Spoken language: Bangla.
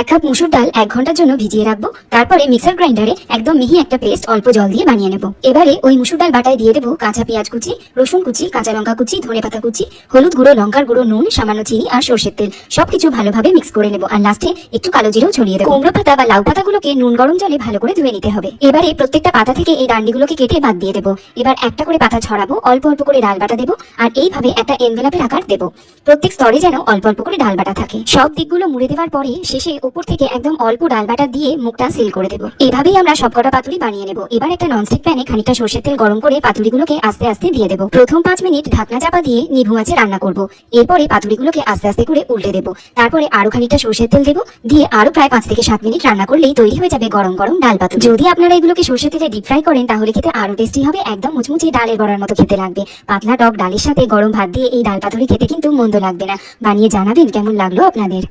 এক কাপ মুসুর ডাল এক ঘণ্টার জন্য ভিজিয়ে রাখব। তারপরে মিক্সার গ্রাইন্ডারে একদম মিহি একটা পেস্ট অল্প জল দিয়ে বানিয়ে নেব। এবারে ওই মুসুর ডাল বাটায় দিয়ে দেবো কাঁচা পেঁয়াজ কুচি, রসুন কুচি, কাঁচা লঙ্কা কুচি, ধনে পাতা কুচি, হলুদ গুঁড়ো, লঙ্কার গুঁড়ো, নুন, সামান্য চিনি আর সর্ষের তেল। সবকিছু ভালোভাবে মিক্স করে নেব আর লাস্টে একটু কালো জিরেও ছড়িয়ে দেবো। কুমড়ো পাতা বা লাউ পাতাগুলোকে নুন গরম জলে ভালো করে ধুয়ে নিতে হবে। এবারে প্রত্যেকটা পাতা থেকে এই ডান্ডিগুলোকে কেটে বাদ দিয়ে দেবো। এবার একটা করে পাতা ছড়াবো, অল্প অল্প করে ডাল বাটা দেবো আর এইভাবে একটা এনভেলাপের আকার দেবো। প্রত্যেক স্তরে যেন অল্প অল্প করে ডাল বাটা থাকে। সব দিকগুলো মুড়ে দেওয়ার পরে শেষে উপর থেকে একদম অল্প ডাল বাটা দিয়ে মুখটা সিল করে দেবো। এভাবেই আমরা সবকটা পাতুরি বানিয়ে নেব। এবার একটা ননস্টিক প্যানে খানিকটা সর্ষের তেল গরম করে পাতুরিগুলোকে আস্তে আস্তে দিয়ে দেবো। প্রথম পাঁচ মিনিট ঢাকনা চাপা দিয়ে নিভু আঁচে রান্না করব। এরপরে পাতুরিগুলোকে আস্তে আস্তে করে উল্টে দেবো। তারপরে আরও খানিকটা সর্ষের তেল দেবো। দিয়ে আরও প্রায় পাঁচ থেকে সাত মিনিট রান্না করলেই তৈরি হয়ে যাবে গরম গরম ডাল পাতুরি। যদি আপনারা এগুলোকে সর্ষের তেলে ডিপ ফ্রাই করেন, তাহলে খেতে আরও টেস্টি হবে, একদম মুচমুচে ডালের বড়ার মতো খেতে লাগবে। পাতলা টক ডালের সাথে গরম ভাত দিয়ে এই ডাল পাতুরি খেতে কিন্তু মন্দ লাগবে না। বানিয়ে জানাবেন কেমন লাগল আপনাদের?